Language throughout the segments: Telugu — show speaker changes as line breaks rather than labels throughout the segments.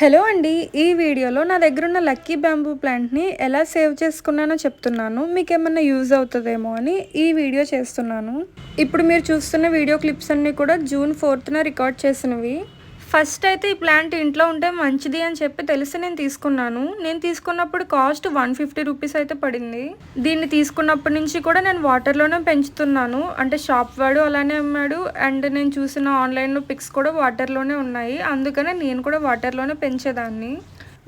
హలో అండి ఈ వీడియోలో నా దగ్గర ఉన్న లక్కీ బ్యాంబూ ప్లాంట్ని ఎలా సేవ్ చేసుకున్నానో చెప్తున్నాను. మీకు ఏమన్నా యూజ్ అవుతుందేమో అని ఈ వీడియో చేస్తున్నాను. ఇప్పుడు మీరు చూస్తున్న వీడియో క్లిప్స్ అన్నీ కూడా జూన్ ఫోర్త్న రికార్డ్ చేసినవి. ఫస్ట్ అయితే ఈ ప్లాంట్ ఇంట్లో ఉంటే మంచిది అని చెప్పి తెలిసి నేను తీసుకున్నాను. నేను తీసుకున్నప్పుడు కాస్ట్ వన్ ఫిఫ్టీ రూపీస్ అయితే పడింది. దీన్ని తీసుకున్నప్పటి నుంచి కూడా నేను వాటర్లోనే పెంచుతున్నాను. అంటే షాప్ వాడు అలానే అమ్మాడు. అండ్ నేను చూసిన ఆన్లైన్లో పిక్స్ కూడా వాటర్లోనే ఉన్నాయి. అందుకనే నేను కూడా వాటర్లోనే పెంచేదాన్ని.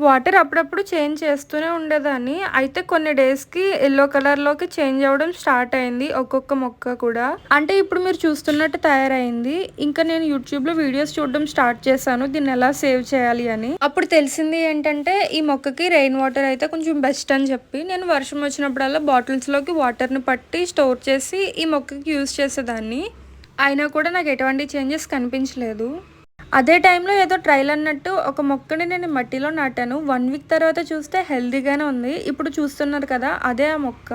వాటర్ అప్పుడప్పుడు చేంజ్ చేస్తూనే ఉండేదాన్ని. అయితే కొన్ని డేస్కి ఎల్లో కలర్లోకి చేంజ్ అవ్వడం స్టార్ట్ అయింది ఒక్కొక్క మొక్క కూడా. అంటే ఇప్పుడు మీరు చూస్తున్నట్టు తయారైంది. ఇంకా నేను యూట్యూబ్లో వీడియోస్ చూడడం స్టార్ట్ చేశాను. దీన్ని ఎలా సేవ్ చేయాలి అని. అప్పుడు తెలిసింది ఏంటంటే ఈ మొక్కకి రెయిన్ వాటర్ అయితే కొంచెం బెస్ట్ అని చెప్పి నేను వర్షం వచ్చినప్పుడల్లా బాటిల్స్లోకి వాటర్ని పట్టి స్టోర్ చేసి ఈ మొక్కకి యూజ్ చేసేదాన్ని. అయినా కూడా నాకు ఎటువంటి చేంజెస్ కనిపించలేదు. అదే టైంలో ఏదో ట్రైల్ అన్నట్టు ఒక మొక్కని నేను మట్టిలో నాటాను. వన్ వీక్ తర్వాత చూస్తే హెల్తీగానే ఉంది. ఇప్పుడు చూస్తున్నారు కదా అదే ఆ మొక్క.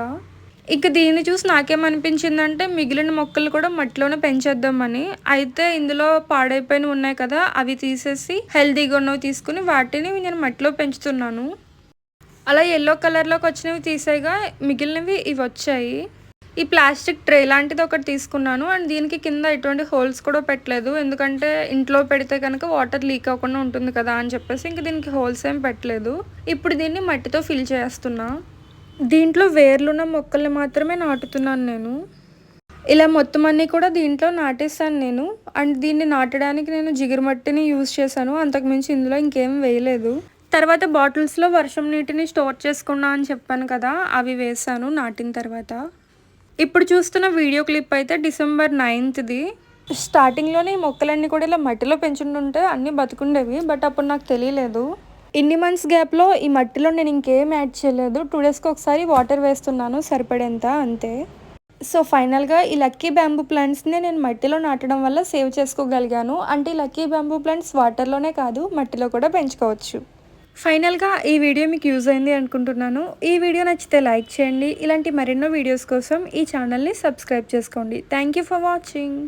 ఇక దీన్ని చూసి నాకేమనిపించిందంటే మిగిలిన మొక్కలు కూడా మట్టిలోనే పెంచేద్దామని. అయితే ఇందులో పాడైపోయినవి ఉన్నాయి కదా అవి తీసేసి హెల్దీగా ఉన్నవి తీసుకుని వాటిని నేను మట్టిలో పెంచుతున్నాను. అలా ఎల్లో కలర్లోకి వచ్చినవి తీసేగా మిగిలినవి ఇవి వచ్చాయి. ఈ ప్లాస్టిక్ ట్రే లాంటిది ఒకటి తీసుకున్నాను. అండ్ దీనికి కింద ఎటువంటి హోల్స్ కూడా పెట్టలేదు. ఎందుకంటే ఇంట్లో పెడితే కనుక వాటర్ లీక్ అవ్వకుండా ఉంటుంది కదా అని చెప్పేసి ఇంక దీనికి హోల్స్ ఏం పెట్టలేదు. ఇప్పుడు దీన్ని మట్టితో ఫిల్ చేస్తున్నా. దీంట్లో వేర్లున్న మొక్కల్ని మాత్రమే నాటుతున్నాను నేను. ఇలా మొత్తం అన్నీ కూడా దీంట్లో నాటేసాను నేను. అండ్ దీన్ని నాటడానికి నేను జిగురు మట్టిని యూజ్ చేశాను. అంతకుమించి ఇందులో ఇంకేం వేయలేదు. తర్వాత బాటిల్స్లో వర్షం నీటిని స్టోర్ చేసుకున్నా అని చెప్పాను కదా అవి వేసాను నాటిన తర్వాత. ఇప్పుడు చూస్తున్న వీడియో క్లిప్ అయితే డిసెంబర్ నైన్త్ది. స్టార్టింగ్లోనే ఈ మొక్కలన్నీ కూడా ఇలా మట్టిలో పెంచుంటుంటే అన్నీ బతుకుండేవి బట్ అప్పుడు నాకు తెలియలేదు. ఇన్ని మంత్స్ గ్యాప్లో ఈ మట్టిలో నేను ఇంకేం యాడ్ చేయలేదు. టూ డేస్కి ఒకసారి వాటర్ వేస్తున్నాను సరిపడేంత అంతే. సో ఫైనల్గా ఈ లక్కీ బ్యాంబూ ప్లాంట్స్ని నేను మట్టిలో నాటడం వల్ల సేవ్ చేసుకోగలిగాను. అంటే ఈ లక్కీ బ్యాంబూ ప్లాంట్స్ వాటర్లోనే కాదు మట్టిలో కూడా పెంచుకోవచ్చు. ఫైనల్గా ఈ వీడియో మీకు యూజ్ అయింది అనుకుంటున్నాను. ఈ వీడియో నచ్చితే లైక్ చేయండి. ఇలాంటి మరెన్నో వీడియోస్ కోసం ఈ ఛానల్ని సబ్స్క్రైబ్ చేసుకోండి. Thank you for watching.